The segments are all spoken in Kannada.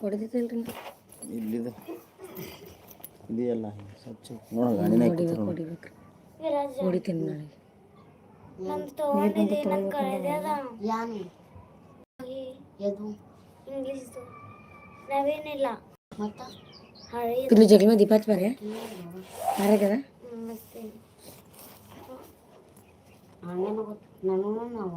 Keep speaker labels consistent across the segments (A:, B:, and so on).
A: ಹೊಡೆದಿದ್ದಲ್ರಿ
B: ಇಲ್ಲಿದೆ. ಇದೆಯಲ್ಲ ಸ್ವಚ್ಛ. ನೋಡಿ ಗಾಡಿನ
A: ಹೊಡಿತೀನಿ ನಾಳೆ.
C: ನಾವೇನಿಲ್ಲ.
D: ಮತ್ತ?
C: ಹಳೆ
A: ಇಲ್ಲಿ ಜಗಳ ಮೇಲೆ ದೀಪ ಹಚ್ಬಾರೆ
D: ಗೊತ್ತು ನನಗೂ ನಾವು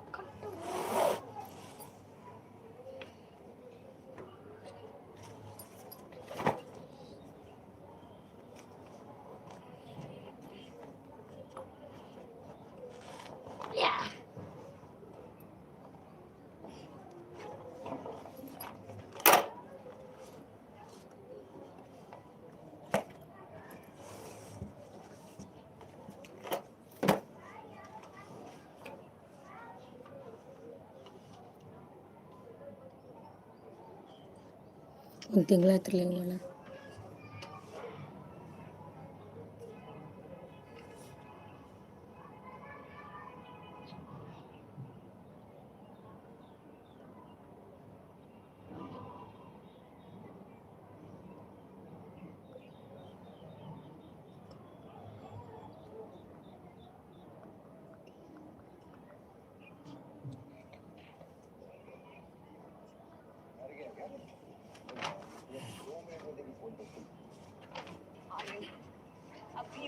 A: ಒಂದು ತಿಂಗಳಾಯ್ತಿರ್ಲಿ ಹೋಗೋಣ
E: अभी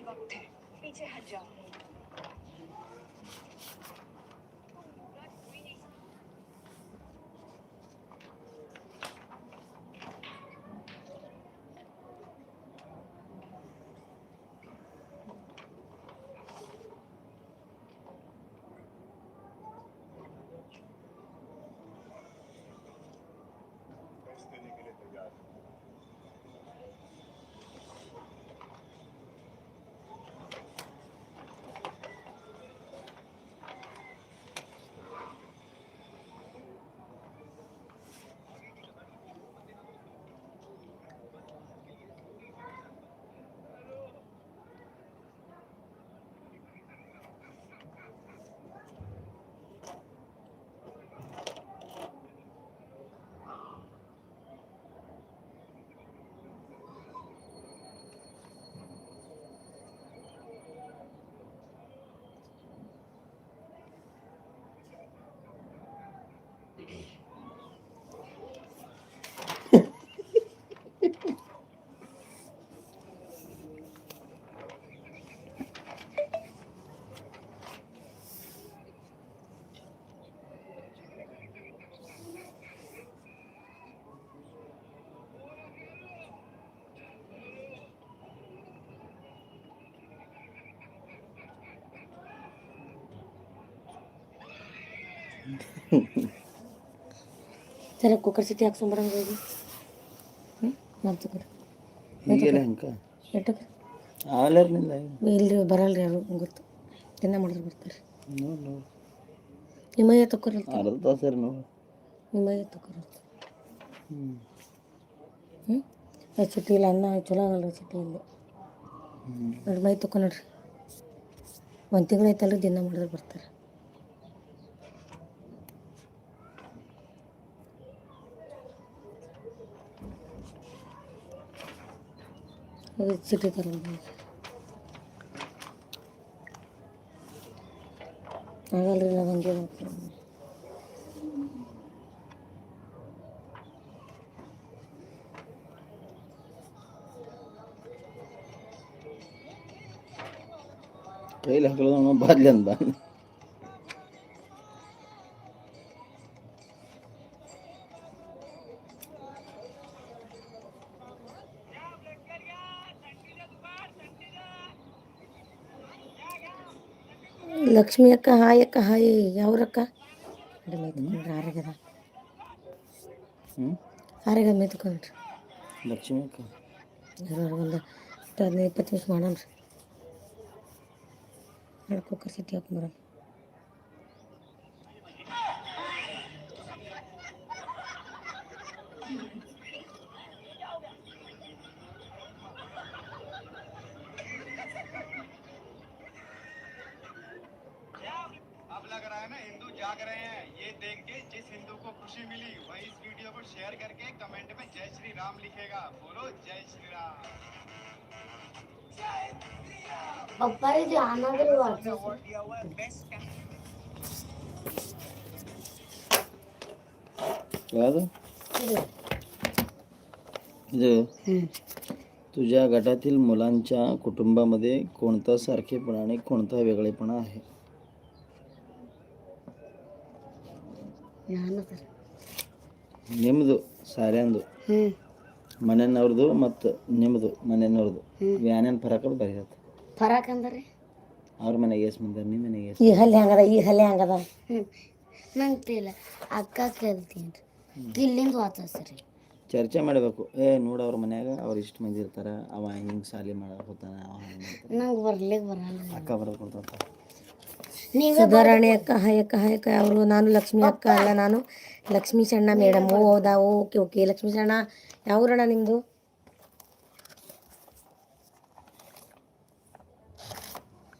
E: वक्त है। पीछे हट जाओ।
A: ಸರಿ ಕುಕ್ಕರ್ ಸಿಟಿ ಹಾಕ್ಸ್ಕೊಂಬರಂಗೆ ಹೋಗಿ ಹ್ಞೂ ಮಾಡ್ತಕ್ರಿ
B: ಹೀಗೆಲ್ಲ ಹೆಂಗೆ?
A: ಎಟ್ಟಕ್ಕೆ
B: ಆಲರ್ನಿಂದ
A: ಇಲ್ರಿ ಬರಲ್ರಿ ಯಾರು ಗೊತ್ತು. ದಿನ ಮಾಡಿದ್ರೆ ಬರ್ತಾರೆ.
B: ನೋಡಿ ನೋಡಿ.
A: ನಿಮ್ಮಯ್ಯ ತಕ್ಕೊರಲ್ತ?
B: ಅರ್ಧ ತಾಸರಿ ನೋಡಿ.
A: ನಿಮ್ಮಯ್ಯ ತಕ್ಕೊರಲ್ತ?
B: ಹ್ಞೂ
A: ಸಿಟಿ ಇಲ್ಲ ಅನ್ನ ಚಲೋ ಆಗಲ್ಲ ಸಿಟಿ ಇಲ್ಲ ನೋಡಿ ಮೈ ತಕೊ ನೋಡ್ರಿ. ಒಂದು ತಿಂಗಳು ಐತಲ್ರಿ ದಿನ ಮಾಡಿದ್ರೆ ಬರ್ತಾರೆ. ಅದು ಸಿಟಿ ತರಲ್ಲ ಆಗಲ್ರಿ ನಾವು ಹಂಗೆ ಮಾಡ್ತೀವಿ
B: ಕೈಲಿ ಹಾಕಲ್ಲ ಬಾದ್ಲಿ ಅಂತ ಬಂದು
A: ಲಕ್ಷ್ಮಿ ಅಕ್ಕ ಹಾಯ್ ಅಕ್ಕ ಹಾಯ್ ಯಾವ್ರಕ್ಕ ಆರಾಗ್ಯದ
B: ಹ್ಞೂ
A: ಆರೆಗ ಮೇತ್ಕೊಂಡ್ರಿ
B: ಲಕ್ಷ್ಮಿ ಅಕ್ಕ
A: ಒಂದು ಹದಿನೈದು ಇಪ್ಪತ್ತು ನಿಮಿಷ ಮಾಡೋಣ ರೀ ಮಾಡಿ ಕುಕ್ಕರ್ ಸಿಟಿ ಹಾಕೊಂಬರೋಣ
F: अरे जय श्री राम लिखेगा। बोलो जय श्री राम।
D: पप्पा रे आना
E: दे
B: क्या तो तुझ्या गटातील मुलांच्या कुटुंबामध्ये कोणता सारखेपणा आणि कोणता वेगळेपणा आहे? नेमदो ಸಾರ್ಯಾಂದು. ಮನೆಯವ್ರದ್ದು ಮತ್ತು ನಿಮ್ಮದು ಮನೆಯವ್ರದ್ದು ಏನೇನು ಬರೀ ಬರೀತದೆ
D: ಫರಕ್ ಅಂದ್ರೆ?
B: ಅವ್ರ ಮನೆಗೆ ಎಷ್ಟು ಮಂದಿ ನಿಮ್ಮ ಮನೆಗೆ ಎಷ್ಟು
A: ಈ ಹಲ್ಲಿ ಹಂಗದ ಈ ಹಲ್ಲಿ ಹಂಗದ.
D: ನಂಗೆ ತಿಳಿಲ್ಲ. ಅಕ್ಕ ಕೇಳ್ತೀನಿ ಇಲ್ಲಿಂದ ರೀ.
B: ಚರ್ಚೆ ಮಾಡಬೇಕು. ಏ ನೋಡು ಅವ್ರ ಮನ್ಯಾಗ ಅವ್ರು ಇಷ್ಟು ಮಂದಿ ಇರ್ತಾರೆ. ಅವ ಹಿಂಗೆ ಸಾಲಿ ಮಾಡಕ್ಕೆ ಹೋಗ್ತಾನೆ ಅವ
D: ನಂಗೆ ಬರ್ಲಿಕ್ಕೆ ಬರಲ್ಲ.
B: ಅಕ್ಕ ಬರೋದು ಕೊಡ್ತಾರೆ
A: ಸುಧಾರಾಣಿ ಅಕ್ಕ ಹಾಯ್ ಅಕ್ಕ ಹಾಯ್ ಅಕ್ಕ ಅವರು ನಾನು ಲಕ್ಷ್ಮಿ ಅಕ್ಕ ಅಲ್ಲ ನಾನು. ಲಕ್ಷ್ಮೀ ಸಣ್ಣ ಮೇಡಮ್. ಓ ಹೌದಾ? Okay okay. ಲಕ್ಷ್ಮೀ ಸಣ್ಣ ಯಾವ್ರಣ್ಣ ನಿಮ್ಮದು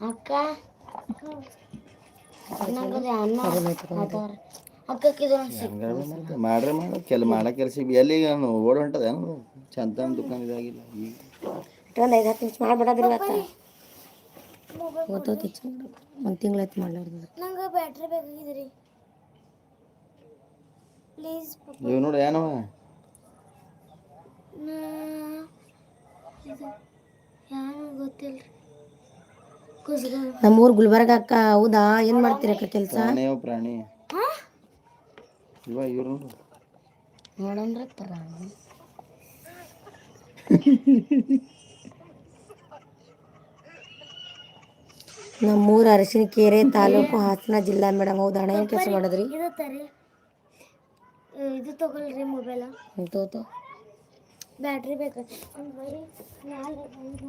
D: ಅಕ್ಕ.
B: ಮಾಡ್ರೆ ಮಾಡ. ಕೆಲ ಮಾಡೋ ಕೆಲಸ ಎಲ್ಲಿ ನಾನು ಓಡ್ ಹೊಂಟದ ಚಂದ ದುಕಾನ್ ಇದಾಗಿಲ್ಲ. ಈಗ
A: ಒಂದು ಐದು ಹತ್ತು ನಿಮಿಷ ಮಾಡ್ಬಿಡೋದಿಲ್ಲ ಗೊತ್ತೈತಿ ಒಂದು ತಿಂಗಳಾಯ್ತು ಮಾಡ್ಲಾರ್ದು.
C: ನಂಗೆ ಬ್ಯಾಟ್ರಿ ಬೇಕಾಗಿದ್ರಿ. ಪ್ಲೀಸ್
B: ಇವ್ ನೋಡಿ ಏನವ
C: ಯಾರು ಗೊತ್ತಿಲ್ಲ ಕುಸ್ಗ
A: ನಮ್ಮೂರು ಗುಲ್ಬರ್ಗ ಅಕ್ಕ ಹೌದಾ? ಏನು ಮಾಡ್ತೀರ ಅಕ್ಕ ಕೆಲಸ?
B: ಪ್ರಾಣಿ ಪ್ರಾಣಿ. ಇವ ಇವ್ರು ನೋಡು.
D: ನೋಡಂದ್ರೆ ಪರ
A: ನಮ್ಮೂರು ಅರಸಿನಕೆರೆ ತಾಲೂಕು ಹಾಸನ ಜಿಲ್ಲಾ ಮೇಡಮ್ ಹೌದಾ ಅಣ್ಣ? ಏನು ಕೆಲಸ ಮಾಡಿದ್ರಿ?
C: ಇದು ತರಿ. ಇದು ತಗೊಳ್ರಿ ಮೊಬೈಲ.
A: ತೋತು
C: ಬ್ಯಾಟ್ರಿ ಬೇಕು. ಒಂದು ಬರೀ ಮ್ಯಾಲೆ ಒಂದು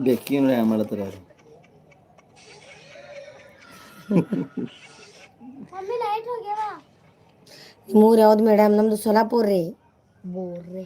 B: ಬೆಕ್ಕಿ ನೋಡಿ ಹ್ಯಾಂಗ ಮಾಡತ್ತಾರ ಅವ್ರು.
C: ಮಮ್ಮಿ ಲೈಟ್ ಹೋಗ್ಯಾವ?
A: ನಿಮ್ಮೂರು ಯಾವ್ದು ಮೇಡಮ್ ನಮ್ಮದು ಸೊಲಾಪುರ ರೀ.
D: ಬೋರ್ರಿ.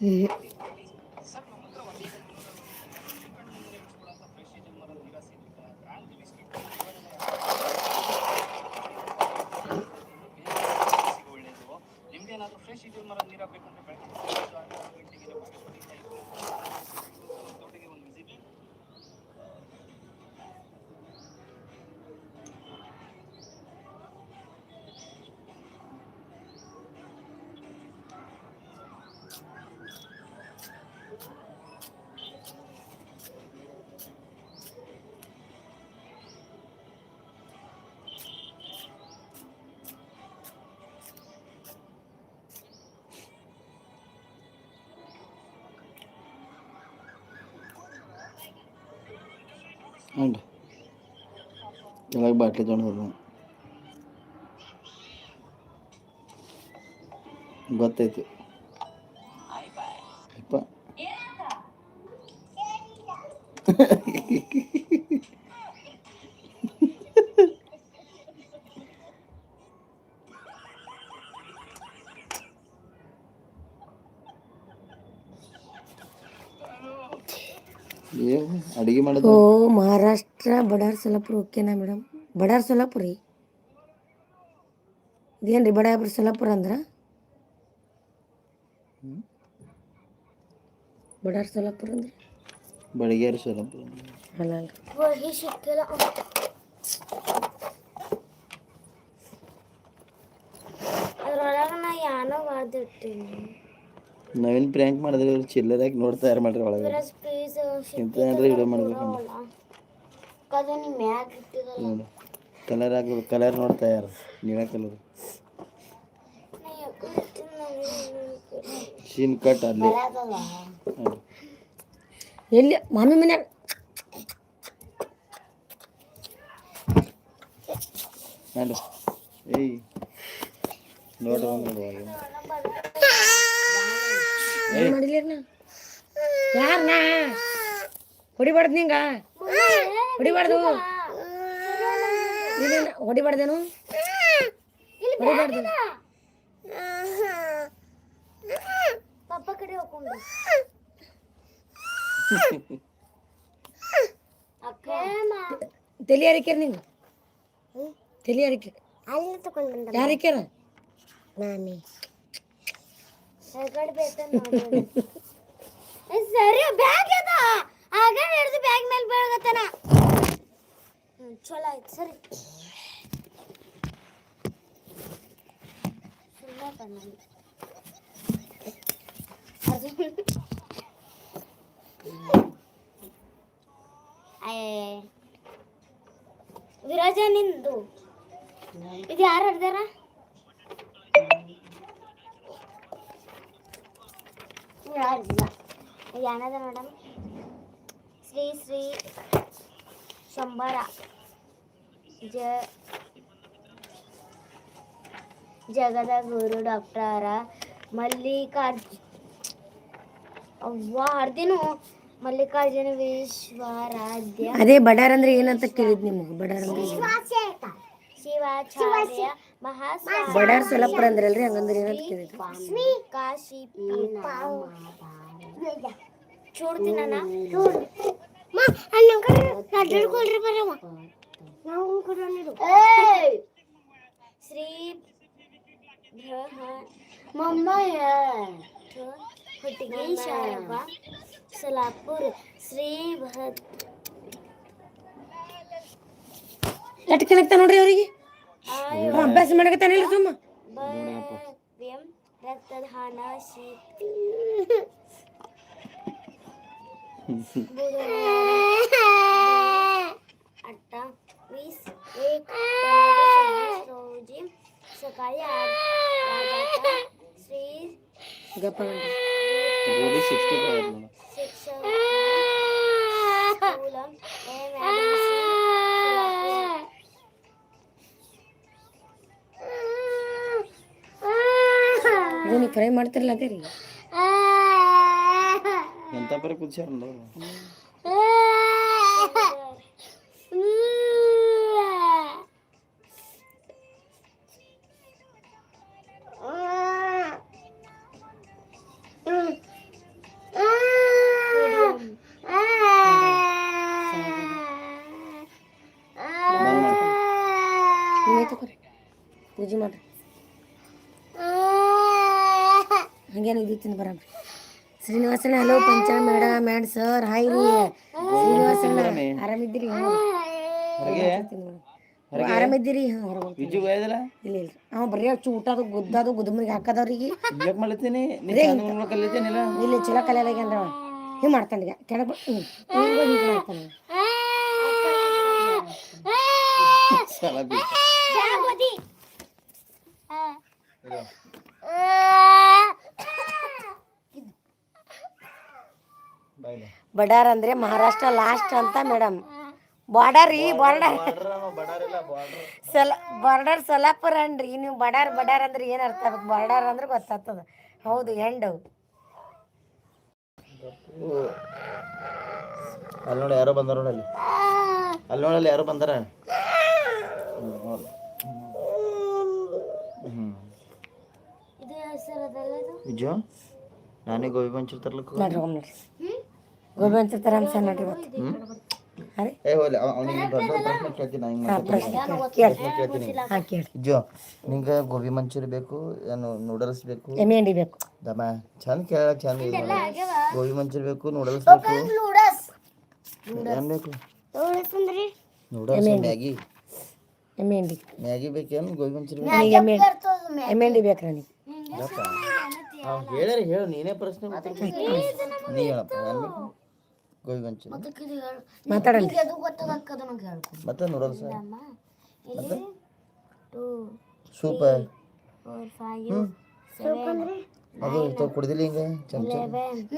F: Et
B: ಹ್ಞೂ ಕೆಳಗೆ ಬಾಟ್ಲಿ ತೊಗೊಂಡು ಗೊತ್ತೈತಿ ಅಪ್ಪ ಏನು ಅಡಿಗೆ ಮಾಡೋದು?
A: ಓ ಮಹಾರಾಷ್ಟ್ರ ಬಡಾರ್ ಸೊಲ್ಲಾಪುರ ಓಕೆನಾ ಮೇಡಮ್. ಬಡಾರ್ ಸೊಲ್ಲಾಪುರ ರೀ. ಇದೇನು ರೀ ಬಡಾಪುರ ಸೊಲ್ಲಾಪುರ ಅಂದ್ರೆ? ಬಡಾರ್ ಸೊಲ್ಲಾಪುರ ಅಂದ್ರೆ?
B: ಬಡಗೇರಿ ಸ್ವಲ್ಪ
A: ಅಲ್ಲ.
C: ಅದ್ರೊಳಗೆ ನಾ ಯಾನೋ ಬರ್ದಿಟ್ಟಿನಿ
B: ನವೀನ್ ಪ್ರ್ಯಾಂಕ್ ಮಾಡಿದ್ರೆ ಚಿಲ್ಲರ್ ಹಾಕಿ ನೋಡ್ತಾ ತಯಾರು ಮಾಡ್ರಿ ಒಳಗೆ ವಿಡಿಯೋ ಮಾಡ್ಬೇಕು ನೋಡಿ ಕಲರ್ ಹಾಕಿ ಕಲರ್ ನೋಡ್ತಾ ಯಾರು ನೀವೇ ಕಲರ್ ಸೀನ್ ಕಟ್ ಅಲ್ಲಿ.
A: ಎಲ್ಲಿ? ಮಾಮಿ ಮನ್ಯಾಗ.
B: ನೋಡು ಏಯ್. ನೋಡ್ರಿ
A: ಏನ್ ಮಾಡಿಲ್ಲ ಯಾರ ನಾ ಹೊಡಿಬಾರ್ದು ನಿಂಗ. ಹೊಡಿಬಾರ್ದು. ಹೊಡಿಬಾರ್ದೇನು? ಹೊಡಿಬಾರ್ದು.
C: ಪಪ್ಪ ಕಡೆ ಹೋಗ್ಕೊಂಡು.
A: ತಲೆ ಯಾರಿಕ್ಯಾರ ನಿಂಗೆ ತಲೆ ಯಾರಿಕ್ಯಾರ?
C: ನಾನೇ. ಸರಿ ಬ್ಯಾಗ್ ಅದ. ಆಗ ಹಿಡಿದು ಬ್ಯಾಗ್ ಮೇಲೆ ಬೀಳಗತ್ತನ. ಚಲೋ ಆಯ್ತು, ಸರಿ. ವಿರಾಜ ನಿಂದು. ಇದು ಯಾರು ಹಿಡ್ದಾರ? ಏನದ ಮೇಡಮ್ ಶ್ರೀ ಶ್ರೀ ಶಂಬರ ಜ ಜಗದ ಗುರು ಡಾಕ್ಟರ ಮಲ್ಲಿಕಾರ್ಜುನ ಅವ್ವ ಹರ್ದಿನು ಮಲ್ಲಿಕಾರ್ಜುನ ವಿಶ್ವರಾಧ್ಯ
A: ಅದೇ ಬಡಾರ್ ಅಂದ್ರೆ ಏನಂತ ಕೇಳಿದ್ ನಿಮಗೆ ಬಡಾರ್ ಅಂದ್ರೆ ಏನು?
C: ಶಿವಾಚಾರ್ಯ ಮಹಾಸ್ವಾಮಿ
A: ಬಡಾರ್ ಸಲಪುರ ಅಂದ್ರಲ್ರಿ ಹಂಗಂದ್ರೆ ಏನಂತ ಕೇಳಿದ್ರಿ?
C: ಕಾಶಿ ಚೂಡ್ತೀನಿ ಅಣ್ಣ
D: ಅಡ್ಡಾಡ್ಕೊಳ್ರಿ ಬರವ ನಾವು ಕೂಡ ಶ್ರೀ ಮಮ್ಮಯ
C: ಹೊಟ್ಟಿಗೆ ಶಾರವ ಸಲಾಪುರ ಶ್ರೀ
A: ಭಟ್ ಲಟ್ಕಲಕ್ತ ನೋಡ್ರಿ ಅವರಿಗೆ? ಅವ ಅಭ್ಯಾಸ ಮಾಡಕತ್ತಾನಿಲ್ಲ ಸುಮ್ಮ
C: ಭವ್ಯಂ ರಕ್ತದಾನ ಶೀತ अठ्ठावीस एक रोजी सकाळी आठ वाजता श्री
A: ಗಪ್ಪ ಗಂಟೆ.
B: ಗೋಡಿ ಸಿಕ್ಸ್ಟಿ ಫೈವ್ ನೋಡು
C: शिक्षक
A: ಫ್ರೈ ಮಾಡ್ತಿರಲ್ಲ ಅದೇ ರೀ.
B: ಎಂತ ಪರಿ ಕುದಿಸ್ಯಾರ
A: ಹಲೋ ಪಂಚ ಮೇಡ ಮ್ಯಾಡ್ ಸರ್. ಹಾಯ್ ರೀ ಶ್ರೀನಿವಾಸನ ಆರಾಮಿದ್ದೀರಿ? ಹ್ಞೂ
B: ಹೊರಗೆ?
A: ಆರಾಮಿದ್ದೀರಿ? ಹಾಂ ಹೊರಗೆ
B: ವಿಜು ಹೋಯ್ದಲ್ಲ
A: ಇಲ್ಲ ಇಲ್ಲ. ಅವ ಬರೀ ಅಚ್ಚು ಊಟದು ಗುದ್ದದು ಗುದ್ದಮ್ರಿಗೆ ಹಾಕದವ್ರಿಗೆ
B: ಯಾಕೆ ಮಾಡ್ಲತ್ತೀನಿ? ನೀ ಚಂದ ಕಲಿತೇನಿಲ್ಲ
A: ಇಲ್ಲಿ? ಚಲೋ ಕಲಿಯಲಾಗ್ಯಾನ್ರ ಅವ ಹಿಂಗೆ ಮಾಡ್ತಾನೆ ಈಗ. ಕೆಳಗೆ ಹ್ಞೂ ಹಿಂಗೆ ಹಿಂಗೆ ಮಾಡ್ತಾನೆ
B: ಸಲ
A: ಬಡಾರ್ ಅಂದ್ರೆ ಮಹಾರಾಷ್ಟ್ರ ಲಾಸ್ಟ್ ಅಂತ ಮೇಡಮ್ ಬಾರ್ಡರ್ ರೀ ಬಾರ್ಡರ್ ಸಲ ಬಾರ್ಡರ್ ಸೊಲಾಪುರ ಅನ್ರಿ. ನೀವು ಬಡಾರ್ ಬಡಾರ್ ಅಂದ್ರೆ ಏನು ಅರ್ಥ? ಆಗ್ಬೇಕು ಬಾರ್ಡರ್ ಅಂದ್ರೆ ಗೊತ್ತಾಗ್ತದ. ಹೌದು ಎಂಡ್
B: ಅಲ್ಲಿ ನೋಡಿ ಯಾರೋ ಬಂದಾರ ನೋಡಿ ಅಲ್ಲಿ. ಅಲ್ಲಿ ನೋಡಲ್ಲಿ ಯಾರೋ ಬಂದಾರ. ನಿಜ ನಾನೇ ಗೋಬಿ ಮಂಚೂರಿ ತರ್ಲಿಕ್ಕೆ
A: ನೋಡ್ರಿ. ಗೋಬಿ ಅಂತ ತರ ಅನ್ಸ ನೋಡ್ರಿ ಇವತ್ತು. ಅರೆ
B: ಏ ಹೋಗ್ಲಿ ಅವನಿಗೆ ದೊಡ್ಡ ಪ್ರಶ್ನೆ ಕೇಳ್ತೀನಿ ಹಿಂಗೆ
A: ಪ್ರಶ್ನೆ
B: ಕೇಳ್ತೀನಿ.
A: ಹಾಂ ಕೇಳಿ
B: ಜೋ ನಿಂಗೆ ಗೋಬಿ ಮಂಚೂರಿ ಬೇಕು ಏನು ನೂಡಲ್ಸ್ ಬೇಕು?
A: ಎಮ್ಮೆ ಹಿಂಡಿ ಬೇಕು.
B: ದಮ ಚಂದ ಕೇಳ ಚಂದ. ಗೋಬಿ ಮಂಚೂರಿ ಬೇಕು ನೂಡಲ್ಸ್ ಬೇಕು.
C: ನೂಡಲ್ಸ್.
B: ಏನ್ ಬೇಕು? Noodles Maggi.
A: ಎಮ್ಮೆ ಹಿಂಡಿ.
B: ಮ್ಯಾಗಿ ಬೇಕೇನು ಗೋಬಿ ಮಂಚೂರಿ ಬೇಕು?
A: ನನಗೆ ಎಮ್ಮೆ ಬೇಕು ನನಗೆ
B: ಹೇಳ್ಯಾರ ಹೇಳು ನೀನೇ ಪ್ರಶ್ನೆ ನೀ ಹೇಳಪ್ಪ
A: ಮಾತಾಡಲ್ಲ
B: ಮತ್ತೆ ನೂಡಲ್ಸ್ ಮತ್ತೆ
C: two
B: soup.
C: Four five seven
B: ಅದು ಕುಡ್ದಿಲ್ಲ ಹಿಂಗೆ. ಚಮಚ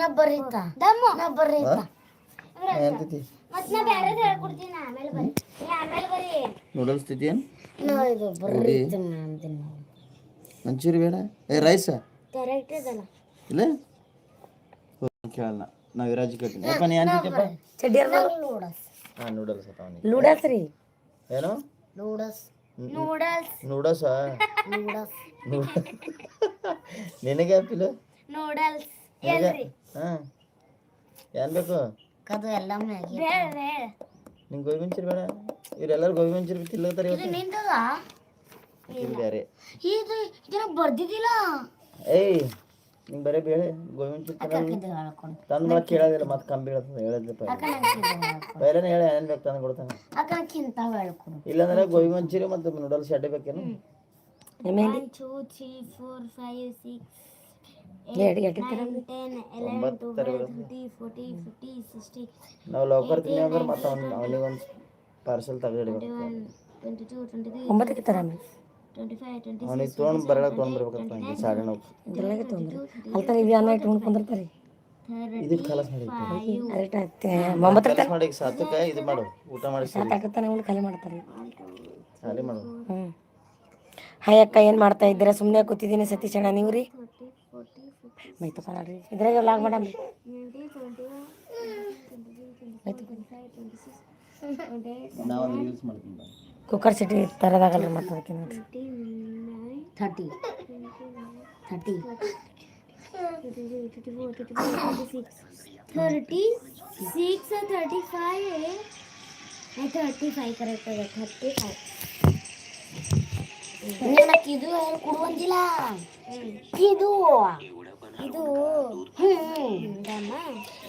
D: ನಾ ಬರೀತಾ
C: ದಮ್ಮು.
D: ನಾ ಬರೀತ
B: ಏನ್ತೈತಿ
C: ಮತ್ ನಾ ಬ್ಯಾರೆ ಹೇಳ್ಕೊಡ್ತೀನಿ. ಆಮೇಲೆ ಬರ್ರಿ ಆಮೇಲೆ
B: ನೂಡಲ್ಸ್
D: ನಾ ಇದು ಬರೀತ ಅಂತೀನಿ
B: ಮಂಚೂರಿ ಬೇಡ? ಏ ರೈಸ್?
C: ಕರೆಕ್ಟ್ ಇದಲ್ಲ.
B: ಇಲ್ಲ? ಕೇಳಲ್ಲ. ನಾ ವಿರಾಜ್ ಕೇಳ್ತೀನಿ. ಯಪ್ಪ ನೀ ಏನ್ತಿದ್ದಪ್ಪ
A: ಚಡ್ಡಿ
D: ನೂಡಲ್ಸ್.
B: ಹಾ ನೂಡಲ್ಸ್ ಅವನಿಗೆ.
A: ನೂಡಲ್ಸ್ ರೀ.
B: ಏನು?
D: ನೂಡಲ್ಸ್.
C: ನೂಡಲ್ಸ್.
B: ನೂಡಲ್ಸ್?
D: ನೂಡಲ್ಸ್.
B: ನಿನಗೆ ಆಪಿಲ್
C: ನೂಡಲ್ಸ್.
B: ನಿನಗೆ? ಹಾ. ಏನ್ ಬೇಕು?
D: ಕದು ಎಲ್ಲ ಮ್ಯಾಗಿ
C: ಬೇಡ ಬೇಡ.
B: ನಿಂಗೆ ಗೋಬಿ ಮಂಚೂರಿ ಬೇಡ? ಇವರೆಲ್ಲರೂ ಗೋಬಿ ಮಂಚೂರಿ ತಿಲ್ಲತ್ತಾರ ಇವತ್ತು?
D: ನಿಂತದ
B: ಇದು ಬೇರೆ
D: ಇದು ಇದನ್ನ ಬರ್ದಿದ್ದಿಲ್ಲ?
B: ಏಯ್ ನಿಂಗೆ ಬರೀ ಬೇಳೆ
D: ಗೋವಿನ
B: ತಂದು ಮತ್ತೆ ಕೇಳೋದಿಲ್ಲ ಮತ್ತೆ ಕಂಬಿ ಬೀಳ್ತದೆ ಹೇಳಿದ್ಲಪ್ಪ ಬೇರೆನೇ ಹೇಳಿ ಏನೇನು ಬೇಕು ತಂದು ಕೊಡ್ತಾನೆ. ಇಲ್ಲಾಂದ್ರೆ ಗೋಬಿ ಮಂಚೂರಿ ಮತ್ತು ನೂಡಲ್ಸ್ ಅಡ್ಡೆ ಬೇಕೇನು? ನಾವು ಲೋಕರ್ ತಿನ್ನಿ ಅಂದ್ರೆ ಮತ್ತೆ ಅವ್ನು ಅವನಿಗೆ ಒಂದು ಪಾರ್ಸೆಲ್ ತೆಗೆದಿಡ್ಬೇಕು.
A: ಒಂಬತ್ತಕ್ಕೆ ತರ
B: ಅವನಿಗೆ ತೊಗೊಂಡು ಬರಕ್ಕೆ ತೊಗೊಂಡು ಬರ್ಬೇಕಂತ ಹಂಗೆ. ಸಾಡೆ ನಾವು
A: ಇದ್ರೊಳಗೆ ತೊಗೊಂಡ್ರಿ ಅಲ್ತಾರ ಇವು ಅನ್ನ ಇಟ್ಕೊಂಡು ಕುಂದಿರ್ತಾರೆ
B: ಇದಕ್ಕೆ ಕಲಸ್ ಮಾಡಿ
A: ಕರೆಕ್ಟ್ ಒಂಬತ್ತರ
B: ಕಲಸ್ ಮಾಡಿ ಸಾತಕ್ಕೆ ಇದು ಮಾಡು ಊಟ ಮಾಡಿ ಸರಿ.
A: ತಾಕತ್ತಾನೆ ಉಂಡು ಖಾಲಿ ಮಾಡ್ತಾರೆ.
B: ಖಾಲಿ ಮಾಡು.
A: ಹ್ಞೂ ಹಾಯ್ ಅಕ್ಕ ಏನು ಮಾಡ್ತಾ ಇದ್ದೀರಾ? ಸುಮ್ಮನೆ ಕೂತಿದ್ದೀನಿ ಸತೀಶ್ ಅಣ್ಣ ನೀವು ರೀ? ಮೈತಪ್ಪ ನೋಡ್ರಿ ಇದ್ರಾಗ ಲಾಗ್ ಮಾಡಮ್ರಿ
B: ನಾವು ಯೂಸ್ ಮಾಡ್ತೀನಿ.
A: ಕುಕ್ಕರ್ ಸಿಟಿ ತರೋದಾಗಲ್ರಿ ಮತ್ತೆ ಅದಕ್ಕೆ ನೋಡ್ರಿ.
D: Thirty. Thirty.
C: Thirty six thirty five. Thirty five correct ಅದ ಥರ್ಟಿ ಫೈವ್.
D: ನನಗೆ ಇದು ಕೊಡುವಂತಿಲ್ಲ ಇದು
C: ಇದು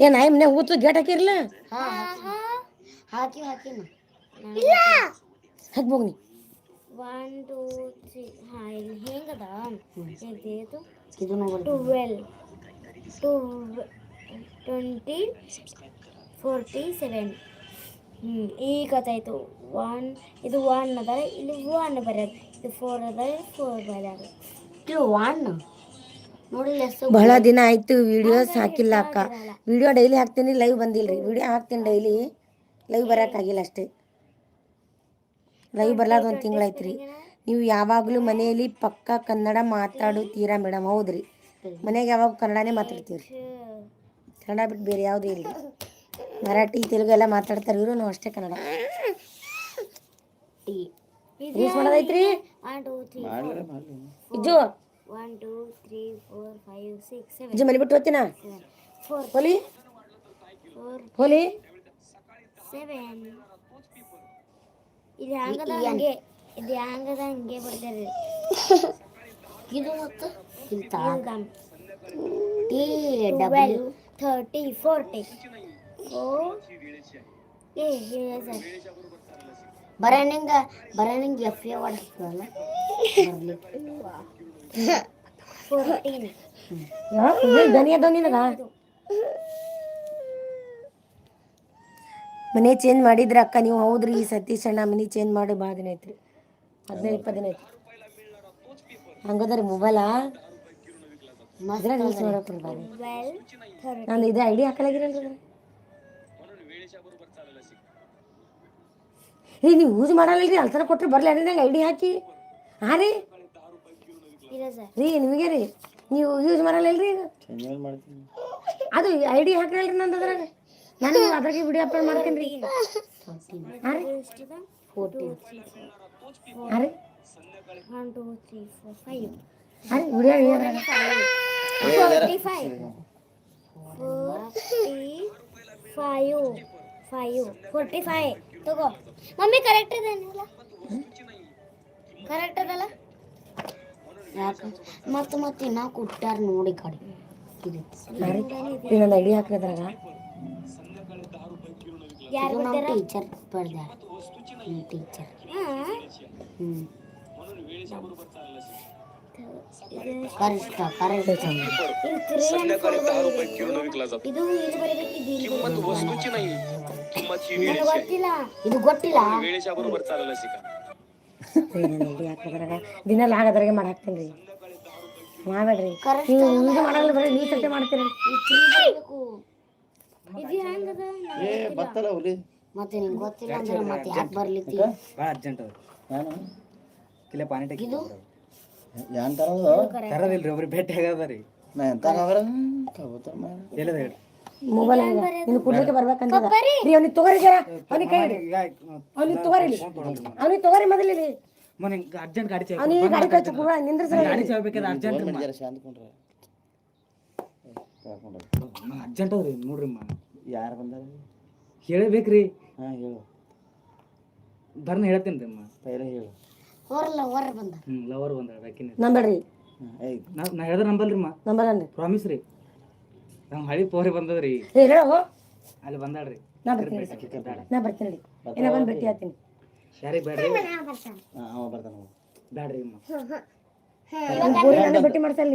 A: ಏ ನಾಯಿ ಮನೆ ಹೂತು ಗೇಟ್ ಹಾಕಿರ್ಲ?
D: ಹಾ ಹಾಕಿ ಹಾಕಿ
A: ಹಾಕ್ಬೋಗ್ ನೀ
C: ಒನ್ ಟೂ ತ್ರೀ ಹಾಂ ಇಲ್ಲಿ ಹೆಂಗದ? ಇದು
D: ಇದು ನೋಡಿ
C: twelve two twenty forty seven ಹ್ಞೂ ಈಗ ಗೊತ್ತಾಯಿತು. ಒನ್ ಇದು ಒನ್ ಅದ ಇಲ್ಲಿ ಒನ್ ಬರೋದು ಇದು ಫೋರ್ ಅದ ಫೋರ್ ಬರೋದು
D: ಇದು ಒನ್ ನೋಡಿ ಎಷ್ಟು
A: ಬಹಳ ದಿನ ಆಯ್ತು ವಿಡಿಯೋಸ್ ಹಾಕಿಲ್ಲ ಅಕ್ಕ. ವಿಡಿಯೋ ಡೈಲಿ ಹಾಕ್ತೀನಿ ಲೈವ್ ಬಂದಿಲ್ಲ ರೀ ವಿಡಿಯೋ ಹಾಕ್ತೀನಿ ಡೈಲಿ ಲೈವ್ ಬರೋಕ್ಕಾಗಿಲ್ಲ ಅಷ್ಟೇ. ಲೈವ್ ಬರ್ಲಾರ್ದು ಒಂದು ತಿಂಗಳಾಯ್ತು ರೀ ನೀವು ಯಾವಾಗಲೂ ಮನೆಯಲ್ಲಿ ಪಕ್ಕ ಕನ್ನಡ ಮಾತಾಡುತ್ತೀರಾ ಮೇಡಮ್ ಹೌದ್ರಿ. ಮನೆಗೆ ಯಾವಾಗ ಕನ್ನಡನೇ ಮಾತಾಡ್ತೀವಿ ಕನ್ನಡ ಬಿಟ್ಟು ಬೇರೆ ಯಾವುದೂ ಇಲ್ಲ ಮರಾಠಿ ತೆಲುಗು ಎಲ್ಲ ಮಾತಾಡ್ತಾರೆ ಇವರು ನಾವು ಅಷ್ಟೇ ಕನ್ನಡ. ರೀಲ್ಸ್ ಮಾಡೋದೈತ್ರಿ? ಇಜ್ಜು ಇಜ್ಜು ಮನೆ ಬಿಟ್ಟು ಹೋಗ್ತೀನಾ ಹೋಲಿ? ಹೋಲಿ?
C: ಸೆವೆನ್ ಇದು ಹ್ಯಾಂಗದ ಹಂಗೆ ಇದು ಹ್ಯಾಂಗದ ಹಂಗೆ ಬರ್ತಾರೆ
D: ಇದು ಮತ್ತು ಇಂತ
C: ಇದು
D: T W
C: twelve thirty forty four ಏ ಹೇಳ ಸರ್
D: ಬರ ನಿಂಗ ಬರ ನಿಂಗೆ ಎಫ್ ಎ ಹೊಡಿಸ್ತಲ್ಲ
C: ಫೋರ್ಟೀನ್
A: ದನಿ ಅದಾವ ನಿನಗ ಮನೆ ಚೇಂಜ್ ಮಾಡಿದ್ರ ಅಕ್ಕ ನೀವು ಹೌದ್ರಿ ಈ ಸತೀಶ್ ಅಣ್ಣ ಮನೆ ಚೇಂಜ್ ಮಾಡಿ ಭಾಳ ದಿನ ಐತ್ರಿ ಹದಿನೈದು ಇಪ್ಪತ್ತು ದಿನ ಐತಿ ಹಂಗದ್ರಿ ಮೊಬೈಲಾ ಇದ್ರಾಗ ಯೂಸ್ ಮಾಡಕ್ಕೆ ಬಾರಿ
C: ಟ್ವೆಲ್ ಥರ್ಟಿ
A: ನಾನು ಇದು ಐಡಿ ಹಾಕಲಾಗಿರಲ್ರಿ. ರೀ ನೀವು ಯೂಸ್ ಮಾಡಲ್ಲರಿ ಅಲ್ಸರ ಕೊಟ್ರೆ ಬರಲಿ ರೀ ನಂಗೆ ಐಡಿ ಹಾಕಿ. ಹಾಂ ರೀ? ರೀ ನಿಮಗೆ ರೀ. ನೀವು ಯೂಸ್
B: ಮಾಡಲ್ಲ ರೀ
A: ಅದು ಐ ಡಿ ಹಾಕಲ್ರಿ ನಂದು ಅದ್ರಾಗ. ನಾನು ಅದ್ರಾಗೆ ವಿಡಿಯೋ ಅಪ್ಲೋಡ್ ಮಾಡ್ತೀನಿ ರೀ.
D: ಫೋರ್ಟೀನ್
A: ಹಾಂ ರೀ
C: one two three four five
A: ಹಾಂ video
C: forty five forty five five forty five ತಗೋ ಮಮ್ಮಿ ಕರೆಕ್ಟ್ ಇದೇನಲ್ಲ ಕರೆಕ್ಟ್ ಅದಲ್ಲ
D: ಯಾಕೆ ಮತ್ತೆ ಮತ್ತೆ ಇನ್ನ ಕೊಟ್ಟಾರ ನೋಡಿ ಕಡೆ ಇದು
A: ಇನ್ನೊಂದು ಐಡಿ ಹಾಕಿದ್ರಾಗ
C: ಯಾರು
D: ನಮ್ಮ ಟೀಚರ್ ಬರ್ದಾರ. ಟೀಚರ್. ಕರೆಕ್ಟ್
C: ಇದು ಇದು ಗೊತ್ತಿಲ್ಲ.
D: ಇದು ಗೊತ್ತಿಲ್ಲ.
A: ದಿನ ಲಾಗದ್ರಾಗೆ ಮಾಡಿ ಹಾಕ್ತೀನಿ ರೀ. ಮಾಡಬೇಡ್ರಿ ನೀವು ಇದು ಮಾಡಲ್ಲ ಬರೀ ನೀವು ಸತ್ಯ ಮಾಡ್ತೀರಿ.
B: ಏ ಬತ್ತಲ್ಲ ಹುಲಿ.
D: ಮತ್ತೆ ನಿಂಗೆ ಗೊತ್ತಿಲ್ಲ ಅಂದ್ರೆ ಮತ್ತೆ ಯಾಕೆ ಬರ್ಲಿತ್ತಿ
G: ಭಾಳ ಅರ್ಜೆಂಟ್ ಅದ
B: ನಾನು?
G: ಕಿಲೆ ಪಾನಿ ಟೆಕ್ ತರದಿಲ್ರಿ ಒಬ್ರು ಭೇಟಿ ಆಗದ ರೀ
B: ನಾ ಎಂತ ಅವರ ಕಬೂತರ್ ಮಾಡ
G: ಎಲ್ಲದ ಹೇಳಿ?
A: ಮೊಬೈಲ್ ನಿನ್ನ ಕುಡ್ಲಿಕ್ಕೆ ಬರ್ಬೇಕಂತದ. ರೀ ಅವ್ನಿಗೆ ತಗೋರಿ ಜರ. ಅವ್ನಿಗೆ ಕೈ ಹಿಡಿ
G: ಈಗ
A: ಅವ್ನಿಗೆ ತಗೋರಿ ಅವ್ನಿಗೆ ತಗೋರಿ ಮೊದಲು ರೀ
G: ಮನೆ ಅರ್ಜೆಂಟ್ ಗಾಡಿ ಚಾವಿ
A: ಅವ್ನಿಗೆ ಗಾಡಿ ಕಳ್ಸಿ ಕೂಡ ನಿಂದ್ರಿಸ.
G: ಗಾಡಿ ಚಾವಿ ಅರ್ಜೆಂಟ್
B: ಜರ ಶಾಂತ ಕುಂಡ್ರ.
G: ಅರ್ಜೆಂಟ್ ಅದ್ರಿ ನೋಡ್ರಿ ಅಮ್ಮ
B: ಯಾರು ಬಂದಾರ?
G: ಹೇಳಬೇಕ್ರಿ.
B: ಹಾ ಹೇಳು.
G: ಬರ್ನ ಹೇಳ್ತೀನಿ ರೀ ಅಮ್ಮ
B: ಪೈಲೆ ಹೇಳು.
D: ಹೊರ ಬಂದ
G: ಹ್ಞೂ ಲವರ್ ಬಂದ ಬೇಕಿನ
A: ನಂಬೇಡ್ರಿ
B: ಹಾ, ಏಯ್
G: ನಾ ನಾ ಹೇಳ್ದೆ ನಂಬಲ್ರಿ ಅಮ್ಮ
A: ನಂಬರನ್ರಿ
G: ಪ್ರಾಮಿಸ್ ರೀ. ನಮ್ಮ ಹಳಿ ಪೋರಿ ಬಂದದ್ರಿ.
A: ಏ ಹೇಳೋ.
G: ಅಲ್ಲಿ ಬಂದಾಳ್ರಿ.
A: ನಾ ಬರ್ತೀನಿ ನಾ ಬರ್ತೀನಿ ರೀ. ಏನ ಬಂದು ಭೇಟಿ ಆಗ್ತೀನಿ
G: ಯಾರಿಗೆ ಬೇಡ್ರಿ?
B: ಹಾ ಅವ ಬರ್ತಾನ
G: ಬೇಡ್ರಿ ಅಮ್ಮ
A: ಭೇಟಿ ಮಾಡ್ಸಲ್ಲ.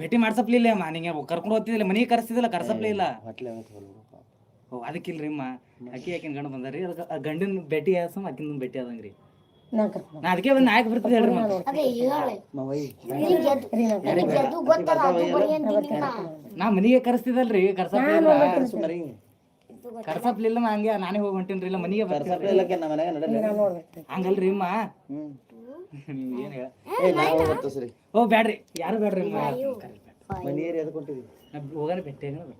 G: ಭೇಟಿ ಮಾಡ್ಸಪ್ಲಿಲ್ಲ ಅಮ್ಮ. ನಿಂಗೆ ಕರ್ಕೊಂಡು ಹೋಗ್ತಿದ್ದಿಲ್ಲ ಮನೆಗೆ ಕರೆಸ್ತಿದ್ದಿಲ್ಲ ಕರ್ಸಪ್ಲೇ ಇಲ್ಲ.
B: ಹೊಟ್ಲೆ ಅವತ್ತು ಹೊಲ್ಬಿಡು
G: ಓ ಅದಕ್ಕಿಲ್ರಿ ಅಮ್ಮ. ಅಕ್ಕಿ ಆಕಿನ ಗಂಡ ಬಂದಾರಿ ಅದಕ್ಕೆ ಆ ಗಂಡಿನ ಭೇಟಿ ಆಸಮ್ ಆಕಿನ ಭೇಟಿ ಆದಂಗ್ರಿ.
A: ನಾ
G: ನಾ ಅದಕ್ಕೆ ಬಂದು ನಾಯಕ್ ಬರ್ತಿದ್ದೆ ಹೇಳ್ರಿ
D: ನಾ
G: ಮನೆಗೆ ಕರೆಸ್ತಿದ್ದಲ್ರಿ ಕರ್ಸಪ್ಲೇ ಇಲ್ಲ.
B: ಸುಮರಿ.
G: ಕರ್ಸಪ್ಲಿಲ್ಲ ನಾ ಹಂಗೆ ನಾನೇ ಹೋಗಿ ಹೊಂಟೇನ್ರಿ ಇಲ್ಲ ಮನಿಗೆ
B: ನಡಲ್ಲ
G: ಹಂಗಲ್ರಿ ಅಮ್ಮ. ಓ ಬ್ಯಾಡ್ರಿ. ಯಾರು ಬ್ಯಾಡ್ರಿ?
B: ಮನೆಯೇರಿ ಎದಕ್ಕೆ ಹೊಂಟಿದಿ
G: ನಾ ಹೋಗಾರ ಆಗಲ್ಲ